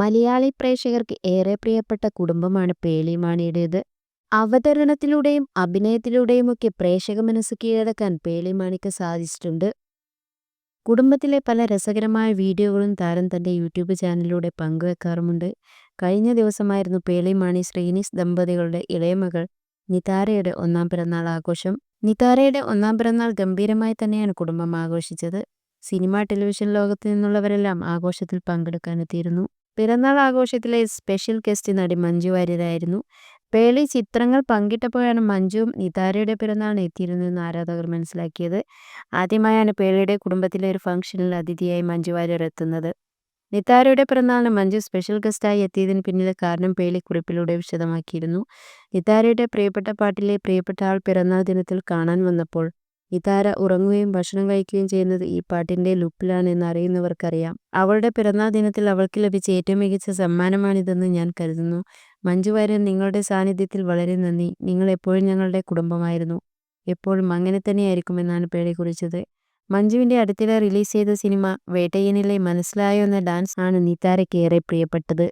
മലയാളി പ്രേക്ഷകർക്ക് ഏറെ പ്രിയപ്പെട്ട കുടുംബമാണ് പേളിമാണിയുടേത് അവതരണത്തിലൂടെയും അഭിനയത്തിലൂടെയും ഒക്കെ പ്രേക്ഷക മനസ്സ് കീഴടക്കാൻ പേളിമാണിക്ക് സാധിച്ചിട്ടുണ്ട്. കുടുംബത്തിലെ പല രസകരമായ വീഡിയോകളും താരം തന്റെ യൂട്യൂബ് ചാനലിലൂടെ പങ്കുവെക്കാറുമുണ്ട്. കഴിഞ്ഞ ദിവസമായിരുന്നു പേളിമാണി ശ്രീനിസ് ദമ്പതികളുടെ ഇളയമകൾ നിതാരയുടെ ഒന്നാം പിറന്നാൾ ആഘോഷം. നിതാരയുടെ ഒന്നാം പിറന്നാൾ ഗംഭീരമായി തന്നെയാണ് കുടുംബം ആഘോഷിച്ചത്. സിനിമ ടെലിവിഷൻ ലോകത്തു നിന്നുള്ളവരെല്ലാം ആഘോഷത്തിൽ പങ്കെടുക്കാനെത്തിയിരുന്നു. പിറന്നാൾ ആഘോഷത്തിലെ സ്പെഷ്യൽ ഗസ്റ്റ് നടി മഞ്ജു വാര്യരായിരുന്നു. പേളി ചിത്രങ്ങൾ പങ്കിട്ടപ്പോഴാണ് മഞ്ജുവും നിതാരയുടെ പിറന്നാളിന് എത്തിയിരുന്നതെന്ന് ആരാധകർ മനസ്സിലാക്കിയത്. ആദ്യമായാണ് പേളിയുടെ കുടുംബത്തിലെ ഒരു ഫംഗ്ഷനിൽ അതിഥിയായി മഞ്ജു വാര്യർ എത്തുന്നത്. നിതാരയുടെ പിറന്നാളിന് മഞ്ജു സ്പെഷ്യൽ ഗസ്റ്റായി എത്തിയതിന് പിന്നിലെ കാരണം പേളി കുറിപ്പിലൂടെ വിശദമാക്കിയിരുന്നു. നിതാരയുടെ പ്രിയപ്പെട്ട പാട്ടിലെ പ്രിയപ്പെട്ട ആൾ പിറന്നാൾ ദിനത്തിൽ കാണാൻ വന്നപ്പോൾ നിതാര ഉറങ്ങുകയും ഭക്ഷണം കഴിക്കുകയും ചെയ്യുന്നത് ഈ പാട്ടിന്റെ ലുപ്പിലാണെന്ന് അറിയുന്നവർക്കറിയാം. അവളുടെ പിറന്നാൾ ദിനത്തിൽ അവൾക്ക് ലഭിച്ച ഏറ്റവും മികച്ച സമ്മാനമാണിതെന്ന് ഞാൻ കരുതുന്നു. മഞ്ജു വാര്യർ നിങ്ങളുടെ സാന്നിധ്യത്തിൽ വളരെ നന്ദി. നിങ്ങൾ എപ്പോഴും ഞങ്ങളുടെ കുടുംബമായിരുന്നു. എപ്പോഴും അങ്ങനെ തന്നെയായിരിക്കുമെന്നാണ് പേടി കുറിച്ചത് മഞ്ജുവിന്റെ അടുത്തിടെ റിലീസ് ചെയ്ത സിനിമ വേട്ടയ്യനിലെ മനസ്സിലായോ എന്ന ഡാൻസ് ആണ് നിതാരയ്ക്ക് ഏറെ പ്രിയപ്പെട്ടത്.